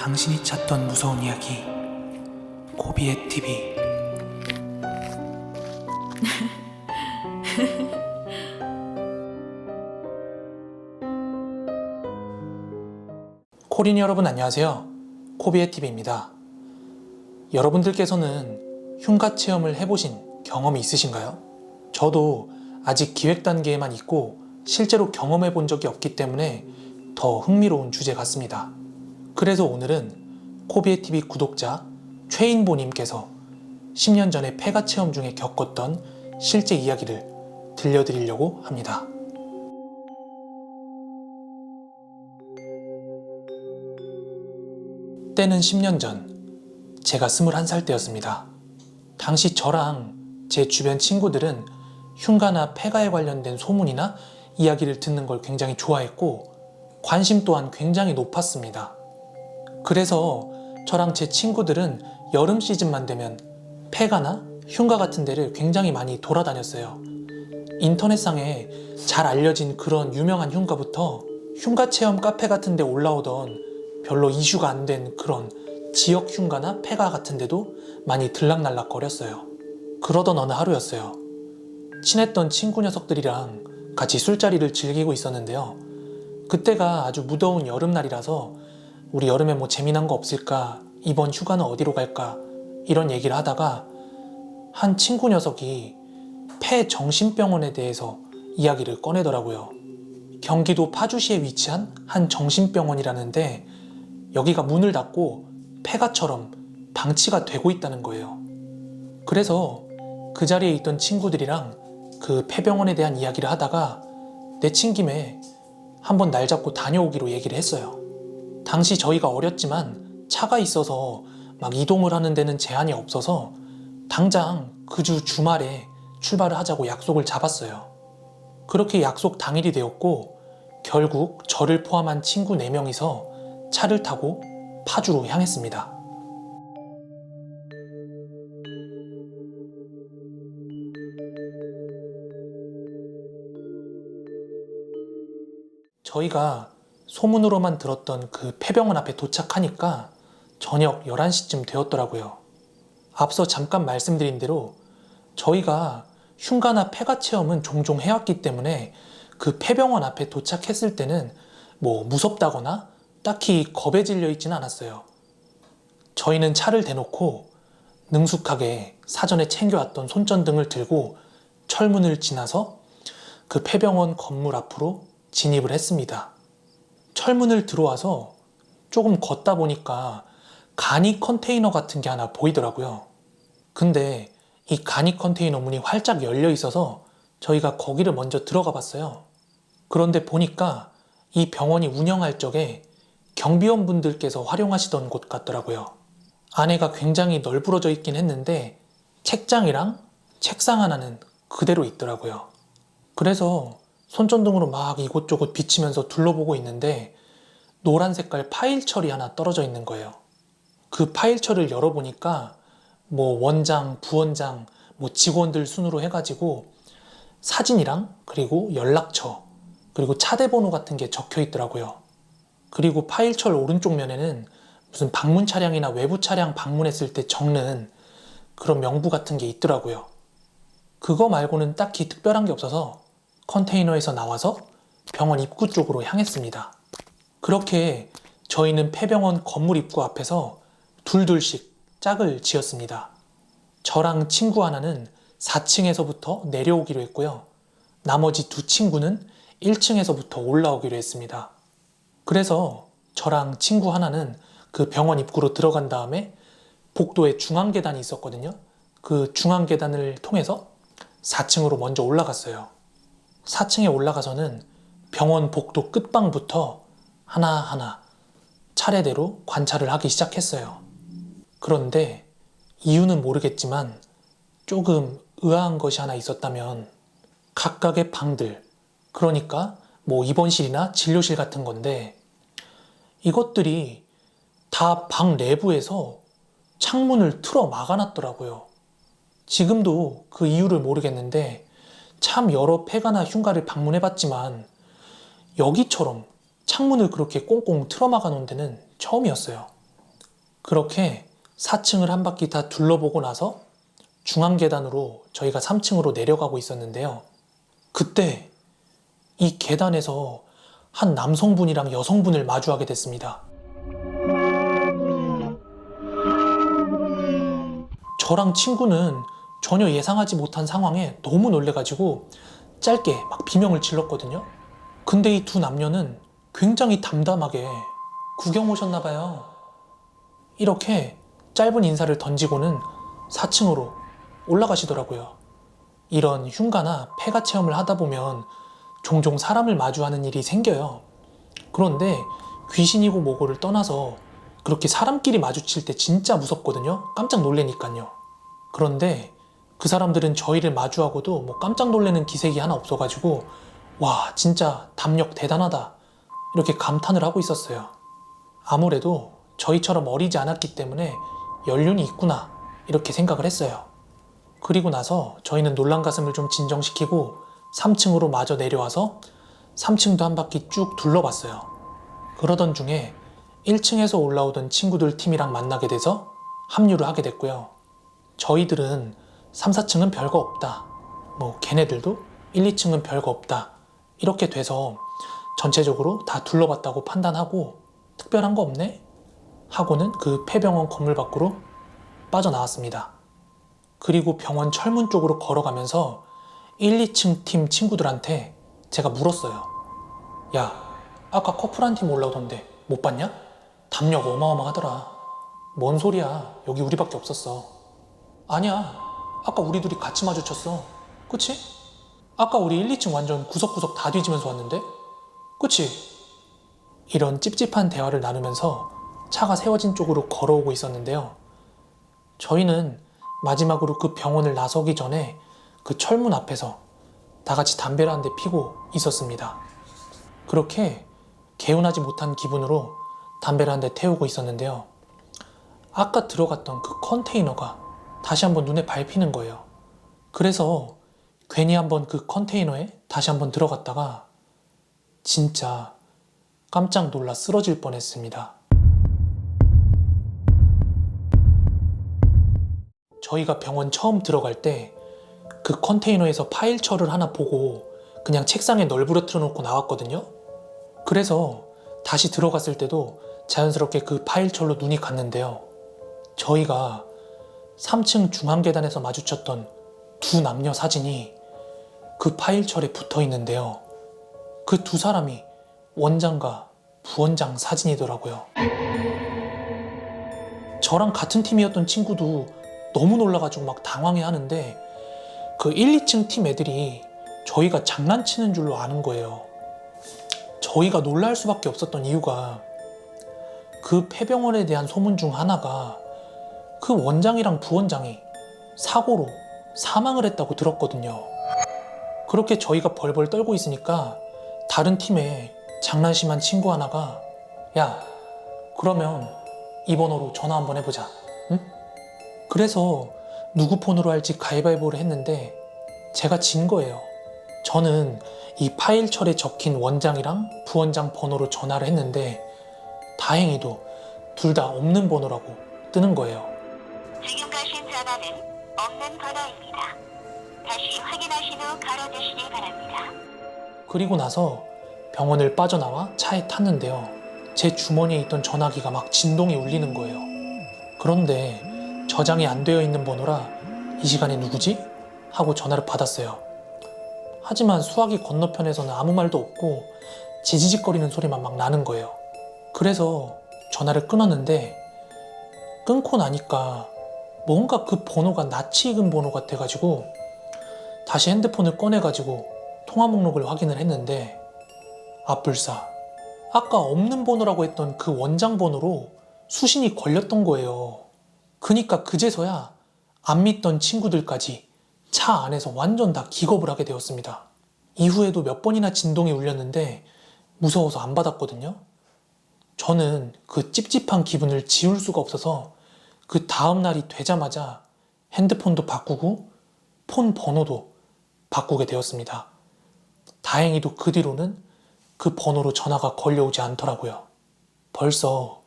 당신이 찾던 무서운 이야기 고비의 TV 코린 여러분 안녕하세요 코비의 TV입니다 여러분들께서는 흉가 체험을 해보신 경험이 있으신가요? 저도 아직 기획 단계에만 있고 실제로 경험해 본 적이 없기 때문에 더 흥미로운 주제 같습니다. 그래서 오늘은 코비의 TV 구독자 최인보님께서 10년 전에 폐가 체험 중에 겪었던 실제 이야기를 들려드리려고 합니다. 때는 10년 전, 제가 21살 때였습니다. 당시 저랑 제 주변 친구들은 흉가나 폐가에 관련된 소문이나 이야기를 듣는 걸 굉장히 좋아했고, 관심 또한 굉장히 높았습니다. 그래서 저랑 제 친구들은 여름 시즌만 되면 폐가나 흉가 같은 데를 굉장히 많이 돌아다녔어요. 인터넷상에 잘 알려진 그런 유명한 흉가부터 흉가 체험 카페 같은 데 올라오던 별로 이슈가 안 된 그런 지역 흉가나 폐가 같은 데도 많이 들락날락 거렸어요. 그러던 어느 하루였어요. 친했던 친구 녀석들이랑 같이 술자리를 즐기고 있었는데요. 그때가 아주 무더운 여름날이라서 우리 여름에 뭐 재미난 거 없을까? 이번 휴가는 어디로 갈까? 이런 얘기를 하다가 한 친구 녀석이 폐 정신병원에 대해서 이야기를 꺼내더라고요. 경기도 파주시에 위치한 한 정신병원이라는데 여기가 문을 닫고 폐가처럼 방치가 되고 있다는 거예요. 그래서 그 자리에 있던 친구들이랑 그 폐병원에 대한 이야기를 하다가 내친 김에 한번 날 잡고 다녀오기로 얘기를 했어요. 당시 저희가 어렸지만 차가 있어서 막 이동을 하는 데는 제한이 없어서 당장 그 주 주말에 출발을 하자고 약속을 잡았어요. 그렇게 약속 당일이 되었고 결국 저를 포함한 친구 4명이서 차를 타고 파주로 향했습니다. 저희가 소문으로만 들었던 그 폐병원 앞에 도착하니까 저녁 11시쯤 되었더라고요. 앞서 잠깐 말씀드린 대로 저희가 흉가나 폐가 체험은 종종 해왔기 때문에 그 폐병원 앞에 도착했을 때는 뭐 무섭다거나 딱히 겁에 질려 있지는 않았어요. 저희는 차를 대놓고 능숙하게 사전에 챙겨왔던 손전등을 들고 철문을 지나서 그 폐병원 건물 앞으로 진입을 했습니다. 철문을 들어와서 조금 걷다 보니까 간이 컨테이너 같은 게 하나 보이더라고요. 근데 이 간이 컨테이너 문이 활짝 열려 있어서 저희가 거기를 먼저 들어가 봤어요. 그런데 보니까 이 병원이 운영할 적에 경비원 분들께서 활용하시던 곳 같더라고요. 안에가 굉장히 널브러져 있긴 했는데 책장이랑 책상 하나는 그대로 있더라고요. 그래서 손전등으로 막 이곳저곳 비치면서 둘러보고 있는데 노란 색깔 파일 철이 하나 떨어져 있는 거예요. 그 파일 철을 열어보니까 뭐 원장, 부원장, 뭐 직원들 순으로 해가지고 사진이랑 그리고 연락처 그리고 차대 번호 같은 게 적혀 있더라고요. 그리고 파일철 오른쪽 면에는 무슨 방문 차량이나 외부 차량 방문했을 때 적는 그런 명부 같은 게 있더라고요. 그거 말고는 딱히 특별한 게 없어서 컨테이너에서 나와서 병원 입구 쪽으로 향했습니다. 그렇게 저희는 폐병원 건물 입구 앞에서 둘둘씩 짝을 지었습니다. 저랑 친구 하나는 4층에서부터 내려오기로 했고요. 나머지 두 친구는 1층에서부터 올라오기로 했습니다. 그래서 저랑 친구 하나는 그 병원 입구로 들어간 다음에 복도에 중앙 계단이 있었거든요. 그 중앙 계단을 통해서 4층으로 먼저 올라갔어요. 4층에 올라가서는 병원 복도 끝방부터 하나하나 차례대로 관찰을 하기 시작했어요. 그런데 이유는 모르겠지만 조금 의아한 것이 하나 있었다면 각각의 방들, 그러니까 뭐 입원실이나 진료실 같은 건데 이것들이 다 방 내부에서 창문을 틀어 막아놨더라고요. 지금도 그 이유를 모르겠는데 참 여러 폐가나 흉가를 방문해봤지만 여기처럼 창문을 그렇게 꽁꽁 틀어 막아 놓은 데는 처음이었어요. 그렇게 4층을 한 바퀴 다 둘러보고 나서 중앙 계단으로 저희가 3층으로 내려가고 있었는데요. 그때 이 계단에서 한 남성분이랑 여성분을 마주하게 됐습니다. 저랑 친구는 전혀 예상하지 못한 상황에 너무 놀래가지고 짧게 막 비명을 질렀거든요. 근데 이 두 남녀는 굉장히 담담하게 구경 오셨나봐요. 이렇게 짧은 인사를 던지고는 4층으로 올라가시더라고요. 이런 흉가나 폐가 체험을 하다 보면 종종 사람을 마주하는 일이 생겨요. 그런데 귀신이고 뭐고를 떠나서 그렇게 사람끼리 마주칠 때 진짜 무섭거든요. 깜짝 놀래니까요. 그런데 그 사람들은 저희를 마주하고도 뭐 깜짝 놀래는 기색이 하나 없어가지고 와 진짜 담력 대단하다 이렇게 감탄을 하고 있었어요. 아무래도 저희처럼 어리지 않았기 때문에 연륜이 있구나 이렇게 생각을 했어요. 그리고 나서 저희는 놀란 가슴을 좀 진정시키고 3층으로 마저 내려와서 3층도 한 바퀴 쭉 둘러봤어요. 그러던 중에 1층에서 올라오던 친구들 팀이랑 만나게 돼서 합류를 하게 됐고요. 저희들은 3, 4층은 별거 없다. 뭐 걔네들도 1, 2층은 별거 없다. 이렇게 돼서 전체적으로 다 둘러봤다고 판단하고 특별한 거 없네? 하고는 그 폐병원 건물 밖으로 빠져나왔습니다. 그리고 병원 철문 쪽으로 걸어가면서 1, 2층 팀 친구들한테 제가 물었어요. 야, 아까 커플 한 팀 올라오던데 못 봤냐? 담력 어마어마하더라. 뭔 소리야. 여기 우리밖에 없었어. 아니야. 아까 우리 둘이 같이 마주쳤어. 그치? 아까 우리 1, 2층 완전 구석구석 다 뒤지면서 왔는데? 그치? 이런 찝찝한 대화를 나누면서 차가 세워진 쪽으로 걸어오고 있었는데요. 저희는 마지막으로 그 병원을 나서기 전에 그 철문 앞에서 다 같이 담배를 한 대 피고 있었습니다. 그렇게 개운하지 못한 기분으로 담배를 한 대 태우고 있었는데요. 아까 들어갔던 그 컨테이너가 다시 한번 눈에 밟히는 거예요. 그래서 괜히 한번 그 컨테이너에 다시 한번 들어갔다가 진짜 깜짝 놀라 쓰러질 뻔했습니다. 저희가 병원 처음 들어갈 때 그 컨테이너에서 파일철을 하나 보고 그냥 책상에 널브러뜨려 놓고 나왔거든요. 그래서 다시 들어갔을 때도 자연스럽게 그 파일철로 눈이 갔는데요. 저희가 3층 중앙 계단에서 마주쳤던 두 남녀 사진이 그 파일철에 붙어 있는데요. 그 두 사람이 원장과 부원장 사진이더라고요. 저랑 같은 팀이었던 친구도 너무 놀라가지고 막 당황해 하는데 그 1, 2층 팀 애들이 저희가 장난치는 줄로 아는 거예요. 저희가 놀랄 수밖에 없었던 이유가 그 폐병원에 대한 소문 중 하나가 그 원장이랑 부원장이 사고로 사망을 했다고 들었거든요. 그렇게 저희가 벌벌 떨고 있으니까 다른 팀에 장난심한 친구 하나가 야, 그러면 이 번호로 전화 한번 해보자. 응? 그래서 누구 폰으로 할지 가위바위보를 했는데 제가 진 거예요. 저는 이 파일철에 적힌 원장이랑 부원장 번호로 전화를 했는데 다행히도 둘 다 없는 번호라고 뜨는 거예요. 전화는 없는 번호입니다. 다시 확인하신 후 걸어주시기 바랍니다. 그리고 나서 병원을 빠져나와 차에 탔는데요. 제 주머니에 있던 전화기가 막 진동이 울리는 거예요. 그런데 저장이 안 되어 있는 번호라 이 시간에 누구지? 하고 전화를 받았어요. 하지만 수화기 건너편에서는 아무 말도 없고 지지직거리는 소리만 막 나는 거예요. 그래서 전화를 끊었는데 끊고 나니까 뭔가 그 번호가 낯이 익은 번호 같아가지고 다시 핸드폰을 꺼내가지고 통화 목록을 확인을 했는데 앞불사 아까 없는 번호라고 했던 그 원장 번호로 수신이 걸렸던 거예요. 그니까 그제서야 안 믿던 친구들까지 차 안에서 완전 다 기겁을 하게 되었습니다. 이후에도 몇 번이나 진동이 울렸는데 무서워서 안 받았거든요. 저는 그 찝찝한 기분을 지울 수가 없어서 그 다음 날이 되자마자 핸드폰도 바꾸고 폰 번호도 바꾸게 되었습니다. 다행히도 그 뒤로는 그 번호로 전화가 걸려오지 않더라고요. 벌써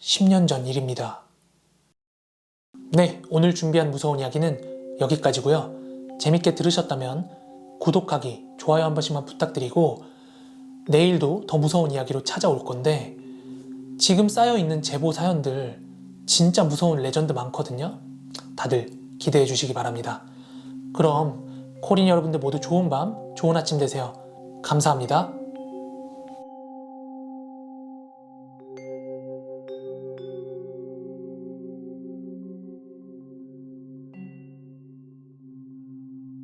10년 전 일입니다. 네, 오늘 준비한 무서운 이야기는 여기까지고요. 재밌게 들으셨다면 구독하기, 좋아요 한 번씩만 부탁드리고 내일도 더 무서운 이야기로 찾아올 건데 지금 쌓여 있는 제보 사연들 진짜 무서운 레전드 많거든요. 다들 기대해 주시기 바랍니다. 그럼 코린 여러분들 모두 좋은 밤, 좋은 아침 되세요. 감사합니다.